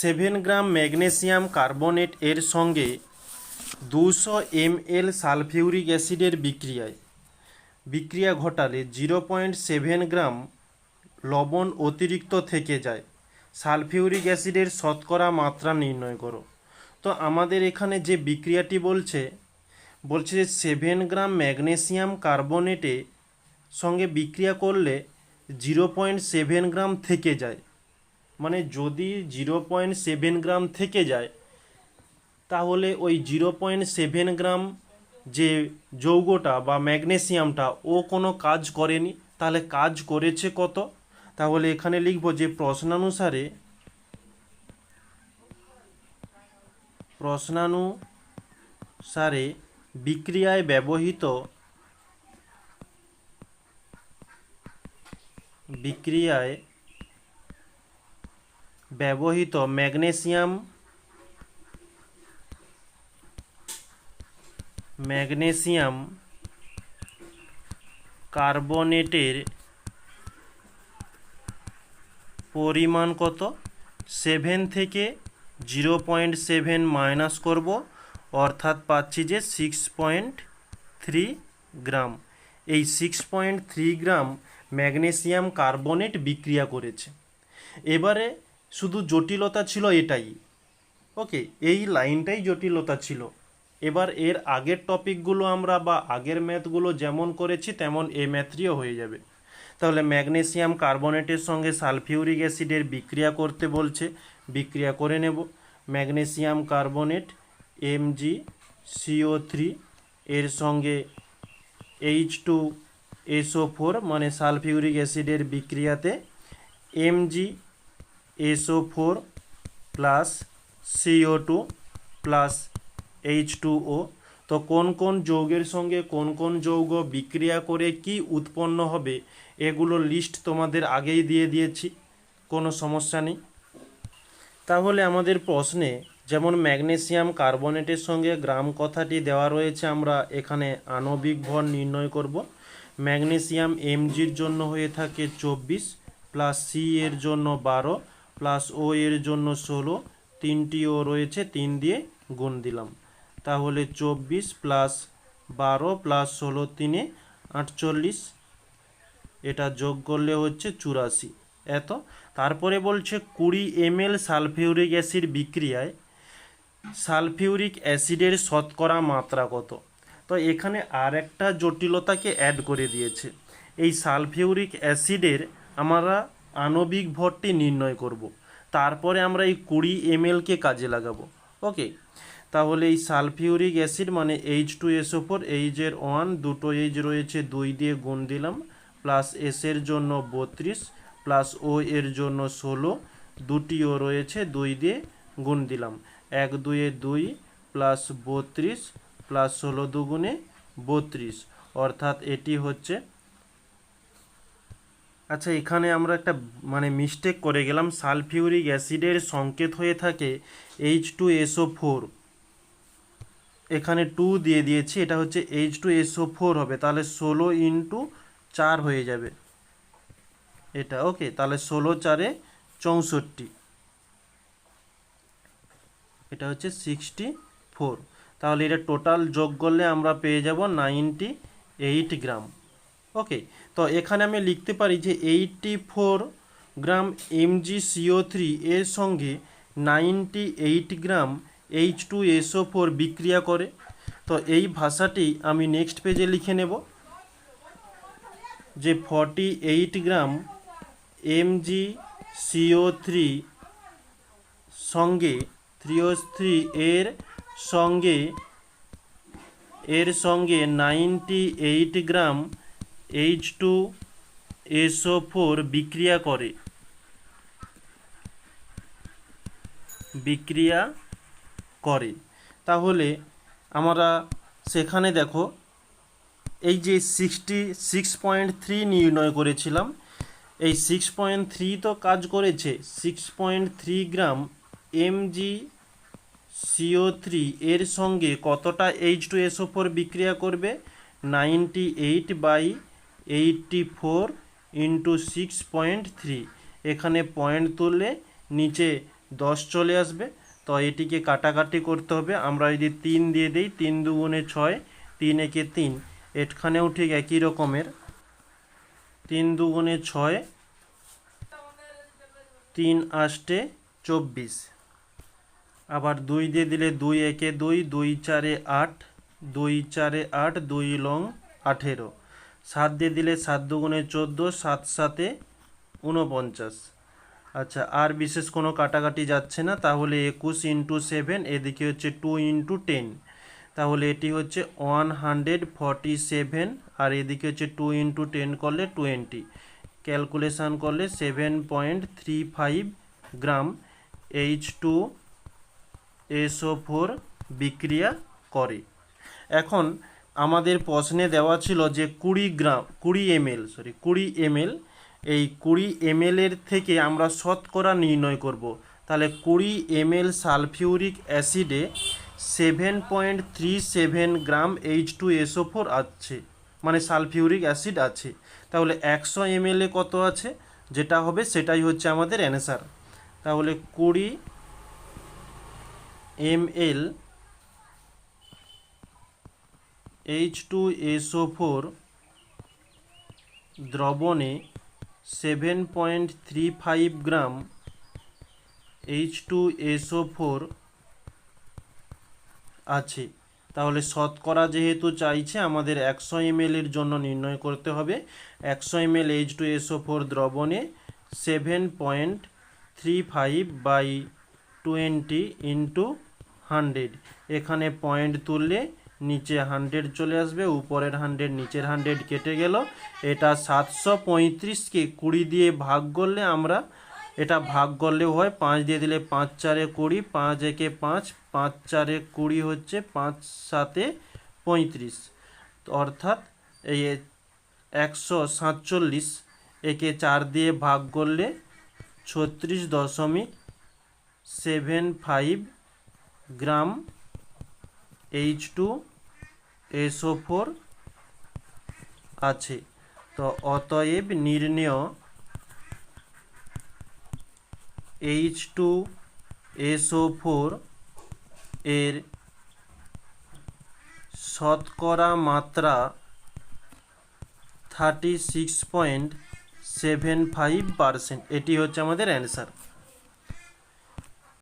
Seven gram magnesium carbonate এর সঙ্গে দুশো এমএল সালফিউরিক অ্যাসিডের বিক্রিয়ায়। বিক্রিয়া ঘটালে জিরো পয়েন্ট সেভেন গ্রাম লবণ অতিরিক্ত থেকে যায়। সালফিউরিক অ্যাসিডের শতকরা মাত্রা নির্ণয় করো। তো আমাদের এখানে যে বিক্রিয়াটি বলছে বলছে যে সেভেন গ্রাম ম্যাগনেসিয়াম কার্বনেটে সঙ্গে বিক্রিয়া করলে জিরো পয়েন্ট সেভেন গ্রাম থেকে যায়। মানে যদি জিরো পয়েন্ট সেভেন গ্রাম থেকে যায়, তাহলে ওই জিরো পয়েন্ট সেভেন গ্রাম যে যৌগটা বা ম্যাগনেসিয়ামটা, ও কোনো কাজ করেনি। তাহলে কাজ করেছে কত? তাহলে এখানে লিখব যে প্রশ্নানুসারে প্রশ্নানুসারে বিক্রিয়ায় ব্যবহৃত বিক্রিয়ায় ব্যবহৃত ম্যাগনেসিয়াম ম্যাগনেসিয়াম কার্বনেটের পরিমাণ কত? সেভেন থেকে জিরো পয়েন্ট সেভেন মাইনাস করব, অর্থাৎ পাচ্ছি যে সিক্স পয়েন্ট থ্রি গ্রাম। এই six point three gram magnesium carbonate বিক্রিয়া করেছে। এবারে শুধু জটিলতা ছিল এটাই। ওকে এই লাইনটাই জটিলতা ছিল। এবার এর আগের টপিকগুলো আমরা বা আগের ম্যাথগুলো যেমন করেছি, তেমন এই ম্যাথটিও হয়ে যাবে। তাহলে ম্যাগনেসিয়াম কার্বনেটের সঙ্গে সালফিউরিক অ্যাসিডের বিক্রিয়া করতে বলছে। বিক্রিয়া করে নেব। Magnesium carbonate M G C O three এর সঙ্গে H two S O four মানে সালফিউরিক অ্যাসিডের বিক্রিয়াতে M G S O four plus C O two plus H two O. তো কোন কোন যৌগের সঙ্গে কোন কোন যৌগ বিক্রিয়া করে কি উৎপন্ন হবে এগুলোর লিস্ট তোমাদের আগেই দিয়ে দিয়েছি, কোনো সমস্যা নেই। তাহলে আমাদের প্রশ্নে, যেমন ম্যাগনেসিয়াম কার্বনেটের সঙ্গে গ্রাম কথাটি দেওয়া রয়েছে, আমরা এখানে আণবিক ভর নির্ণয় করব। ম্যাগনেসিয়াম এমজির জন্য হয়ে থাকে চব্বিশ, প্লাস সি এর জন্য বারো প্লাস ও এর জন্য ষোলো তিনটি ও রয়েছে, তিন দিয়ে গুণ দিলাম। তাহলে চব্বিশ প্লাস বারো প্লাস ষোলো, তিনে আটচল্লিশ। এটা যোগ করলে হচ্ছে চুরাশি। এত? তারপরে বলছে কুড়ি এমএল সালফিউরিক অ্যাসিড বিক্রিয়ায়, সালফিউরিক অ্যাসিডের শতকরা মাত্রা কত? তো এখানে আর একটা জটিলতাকে অ্যাড করে দিয়েছে। এই সালফিউরিক অ্যাসিডের আমরা আণবিক ভরটি নির্ণয় করব। তারপরে আমরা এই কুড়ি এমএলকে কাজে লাগাবো। ওকে? তাহলে এই সালফিউরিক অ্যাসিড মানে এইচ টু এসও ফোর এইচের ওয়ান দুটো এইচ রয়েছে, দুই দিয়ে গুণ দিলাম প্লাস এসের জন্য বত্রিশ প্লাস ও এর জন্য ষোলো দুটিও রয়েছে, দুই দিয়ে গুণ দিলাম। এক দুয়ে দুই প্লাস বত্রিশ প্লাস ষোলো দুগুণে বত্রিশ। অর্থাৎ এটি হচ্ছে আচ্ছা এখানে আমরা একটা মানে মিস্টেক করে গেলাম। সালফিউরিক অ্যাসিডের সংকেত হয়ে থাকে H two S O four এখানে টু দিয়ে দিয়েছি, এটা হচ্ছে এইচ টু এসও ফোর হবে। তাহলে ষোলো ইন্টু চার হয়ে যাবে। এটা ওকে তাহলে ষোলো চারে চৌষট্টি। এটা হচ্ছে সিক্সটি ফোর তাহলে এটা টোটাল যোগ করলে আমরা পেয়ে যাব নাইনটি এইট গ্রাম। ওকে তো এখানে আমি লিখতে পারি যে eighty four gram M G C O three এর সঙ্গে ninety eight gram H two S O four বিক্রিয়া করে। তো এই ভাষাটি আমি নেক্সট পেজে লিখে নেব যে forty eight gram M G C O three সঙ্গে থ্রিও থ্রি এর সঙ্গে এর সঙ্গে ninety eight gram H two S O four বিক্রিয়া করে। বিক্রিয়া করে। তাহলে আমরা সেখানে দেখো, এই যে সিক্সটি সিক্স পয়েন্ট থ্রি নির্ণয় করেছিলাম, এই সিক্স পয়েন্ট থ্রি তো কাজ করেছে। Six point three gram M G C O three এর সঙ্গে কতটা H two S O four বিক্রিয়া করবে? Ninety eight by eighty four into six point three এখানে পয়েন্ট তুললে নিচে দশ চলে আসবে। তো এটিকে কাটাকাটি করতে হবে। আমরা যদি তিন দিয়ে দিই, তিন দুগুণে ছয়, তিন একে তিন। এখানেও ঠিক একই রকমের। তিন দুগুণে ছয়, তিন আষ্টে চব্বিশ। আবার দুই দিয়ে দিলে দুই একে দুই দুই চারে আট, দুই চারে আট, দুই লং আঠেরো। সাত দিয়ে দিলে সাত দুগুণে চোদ্দ, সাত সাতে উনপঞ্চাশ আচ্ছা আর বিশেষ কোনো কাটাকাটি যাচ্ছে না, তাহলে একুশ ইন্টু সেভেন এদিকে হচ্ছে টু ইন্টু টেন তাহলে এটি হচ্ছে ওয়ান হান্ড্রেড ফর্টি সেভেন আর এদিকে হচ্ছে টু ইন্টু টেন করলে টোয়েন্টি ক্যালকুলেশান করলে seven point three five gram H two S four বিক্রিয়া করে। এখন আমাদের প্রশ্নে দেওয়া ছিল যে কুড়ি গ্রাম, কুড়ি এমএল সরি কুড়ি এমএল এই কুড়ি এমএলের থেকে আমরা শতকরা নির্ণয় করব। তাহলে কুড়ি ML sulphuric অ্যাসিডে seven point three seven gram H two S O four আছে মানে সালফিউরিক অ্যাসিড আছে। তাহলে একশো এমএলে কত আছে? যেটা হবে সেটাই হচ্ছে আমাদের অ্যান্সার। তাহলে কুড়ি M L H two S O four দ্রবণে seven point three five gram H two S O four আছে। তাহলে শতকরা যেহেতু চাইছে, আমাদের একশো এর জন্য নির্ণয় করতে হবে। একশো M L H two S O four দ্রবণে seven point three five by twenty into hundred এখানে পয়েন্ট তুললে নিচে হান্ড্রেড চলে আসবে, উপরের হান্ড্রেড, নিচের হান্ড্রেড কেটে গেল। এটা সাতশো পঁয়ত্রিশকে কুড়ি দিয়ে ভাগ করলে আমরা, এটা ভাগ করলেও হয়, পাঁচ দিয়ে দিলে পাঁচ, চারে কুড়ি, পাঁচ একে পাঁচ পাঁচ, চারে কুড়ি হচ্ছে পাঁচ, সাতে পঁয়ত্রিশ। অর্থাৎ এই একশো সাতচল্লিশ একে চার দিয়ে ভাগ করলে ছত্রিশ দশমিক seven five gram H two SO four আছে। তো অতএব নির্ণেয় এইচ টু এসও ফোর এর শতকরা মাত্রা thirty six point seven five percent এটি হচ্ছে আমাদের অ্যান্সার